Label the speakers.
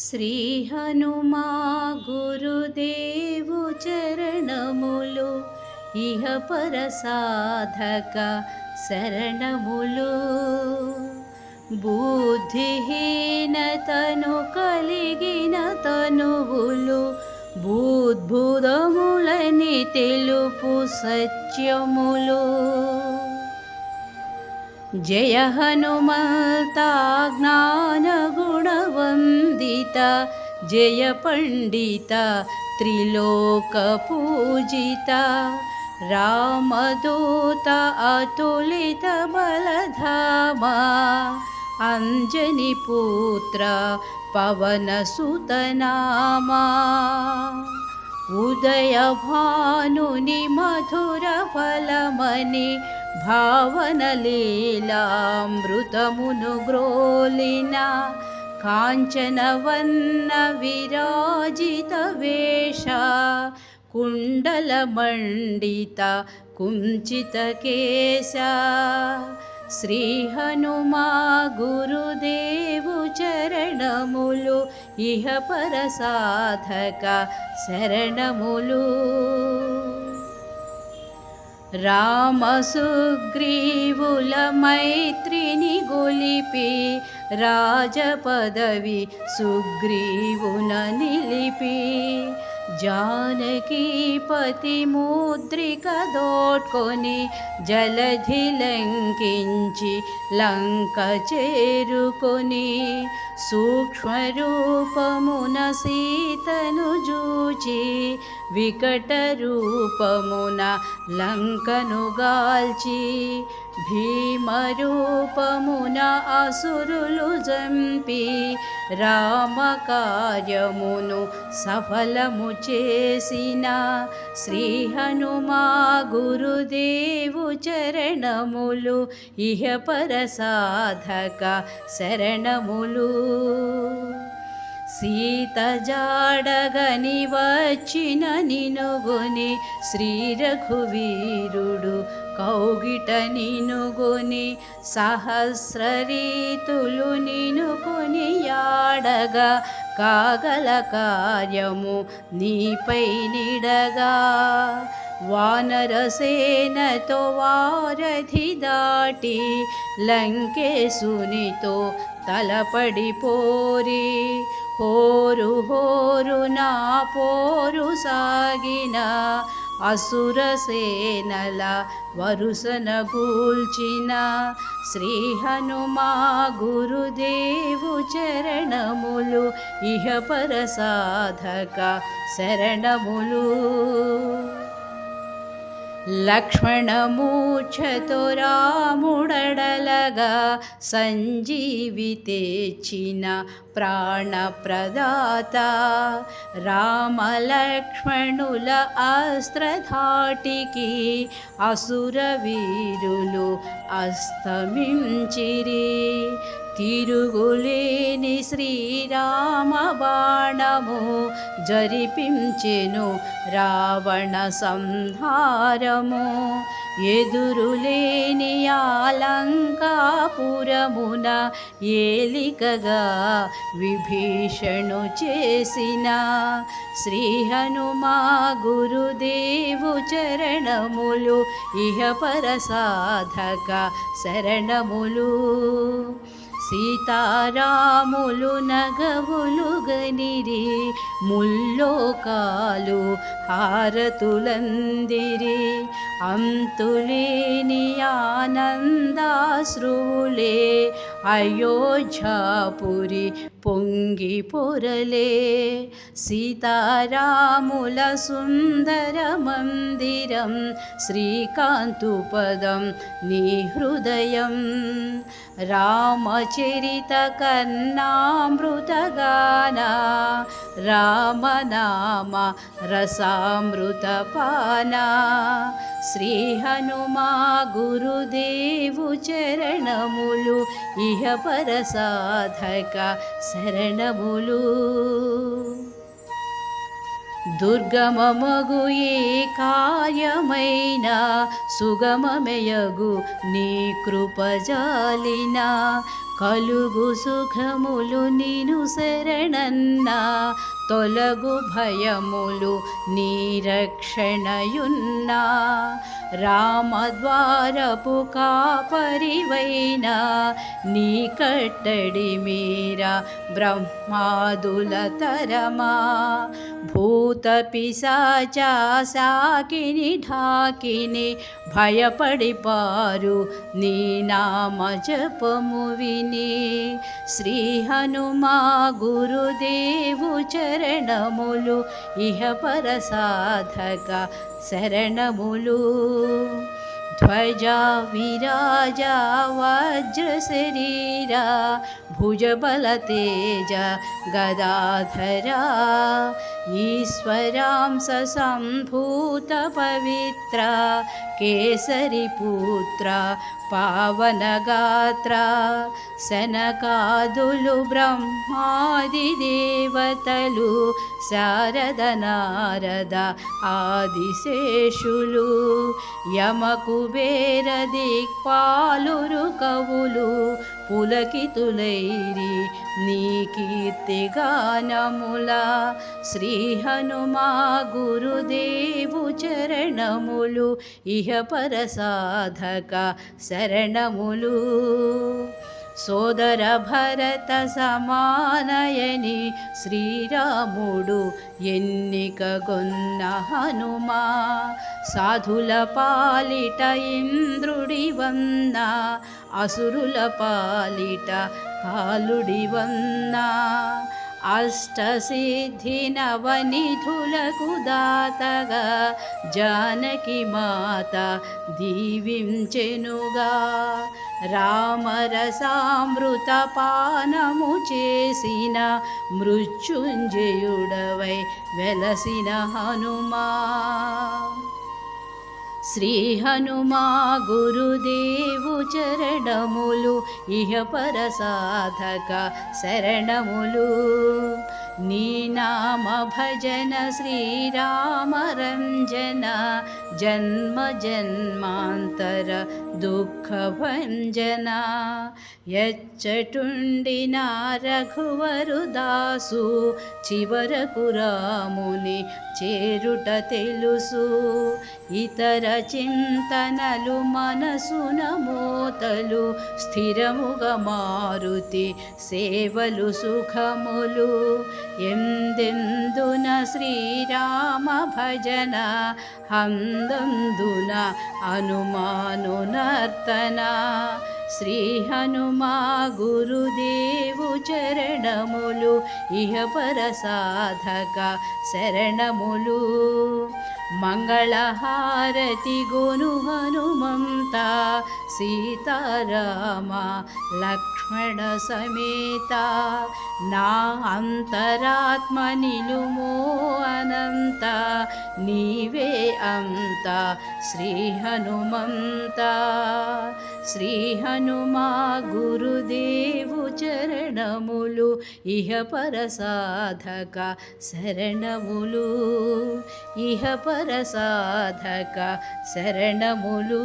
Speaker 1: శ్రీ హనుమా గురుదేవు చరణములు ఇహ పర సాధక శరణములు బుద్ధిహీనతను కలిగిన తనువులు బుద్భుదములని తెలుపు సత్యములు जय हनुमता ज्ञानगुणवन्दिता जयपण्डिता त्रिलोकपूजिता। रामदूता अतुलितबलधामा अञ्जनिपुत्रा पवनसुतनामा। उदयभानुनि मधुरपलमनि भावनलीलामृतमुनुग्रोलिना काञ्चनवन्नविराजितवेषा कुण्डलमण्डिता कुञ्चितकेशा श्रीहनुमा गुरुदेवचरणमुलु इह परसाधका शरणमुलु। రామసుగ్రీవుల మైత్రిని గొలిపి రాజపదవి సుగ్రీవున నిలిపి. జానకీపతి ముద్రిక దోట్కొని జలధి లంకించి లంక చేరుకొని సూక్ష్మరూపమున సీతను జూచి వికట రూపమున లంకను గాల్చి భీమరూపమున అసురులు జంపి రామకార్యమును సఫలము చేసిన శ్రీ హనుమా గురుదేవు చరణములు ఇహ పర సాధక శరణములు. సీత జాడగని వచ్చిన నినుగుని శ్రీ రఘువీరుడు కౌగిట నినుగుని సహస్ర రీతులు నినుకుని యాడగా కాగల కార్యము నీపై నిడగా. వానరసేనతో వారధి దాటి లంకేశునితో తలపడి పోరి హోరు హోరు నా పోరు సాగిన అసురసేనల వరుసన గూల్చిన శ్రీ హనుమా గురుదేవు చరణములు ఇహ పర సాధక శరణములు. లక్ష్మణమూర్ఛతో రాముడడలగా సంజీవి తెచ్చిన ప్రాణప్రదాత. రామలక్ష్మణుల అస్త్రధాటికి అసుర వీరులు అస్తమించిరి. తిరుగులేని శ్రీరామ బాణము జరిపించెను రావణ సంహారము. ఎదురులేని ఆలంకాపురమున ఏలికగా విభీషణు చేసిన శ్రీ హనుమా గురుదేవు చరణములు ఇహ పర సాధక శరణములు. సీతారాములు నగవులు గనిరి ముల్లోకాలు హారతులందిరి. अमुलिनियानन्दाश्रुले अयोध्यापुरीपुङ्गिपुरले सीतारामुलसुन्दरं सीतारामुलसुन्दरमन्दिरं श्रीकान्तुपदं निहृदयं। रामचरितकन्नामृतगाना మందిరం శ్రీకాంతుపదం నీ రామనామ శ్రీ హనుమా గురుదేవు చరణములు ఇహ పర సాధక శరణములు దుర్గమమగు ఏ కార్యమైన సుగమమయగు నీ కృపజాలినా కలుగు సుఖములు నిను శరణన్నా. తొలగు భయములు నీరక్షణయున్నా రామద్వారపు కాపరివైన నీ కట్టడి మీరా బ్రహ్మాదుల తరమా. భూత పిశాచా సాకిని ఢాకిని భయపడిపారు నీ నామ జపము విని. శ్రీ హనుమా గురుదేవు చరణములు ఇహ పర సాధక శరణములు ధ్వజా విరాజా వజ్ర శరీరా భుజబల తేజ గదాధరా ఈశ్వరాంశ సంభూత పవిత్ర కేసరి పుత్ర పావనగాత్ర శనకాదులు బ్రహ్మాది దేవతలు శారద నారద ఆదిశేషులు యమకుబేర దిక్పాలురు కవులు పులకితులైరి నీ కీర్తిగానముల శ్రీ హనుమా గురుదేవు చరణములు ఇహ పర సాధక శరణములు. సోదర భరత సమానయని శ్రీరాముడు ఎన్నికగొన్న హనుమా. సాధుల పాలిట ఇంద్రుడి వన్న అసురుల పాలిట కాలుడి వన్న. అష్టసిద్ధి నవనిధులకు దాతగా జానకి మాత దీవించెనుగా. రామరసామృత పానము చేసిన మృత్యుంజయుడవై వెలసిన హనుమా. శ్రీ హనుమా గురుదేవు చరణములు ఇహ పర సాధక శరణములు. నీ నామ భజన శ్రీరామరంజన జన్మ జన్మాంతర దుఃఖ భంజన ఎచ్చటుండిన రఘువరు దాసు చివరకు రాముని చేరుట తెలుసు ఇతర చింతనలు మనసున మోతలు స్థిరముగా మారుతి సేవలు సుఖములు ఎందెందున శ్రీరామ భజన హం అనుమాను నర్తన శ్రీ హనుమా గురుదేవు చరణములు ఇహ పర సాధక శరణములు. మంగళహారతి గోను హనుమంత సీతారామ లక్ష్మణ సమేత నా అంతరాత్మ నిలుమో అనంత నీవే అంత శ్రీ హనుమంత శ్రీ హనుమా గురుదేవు చరణములు ఇహ పర సాధక శరణములు ఇహ పర సాధక శరణములు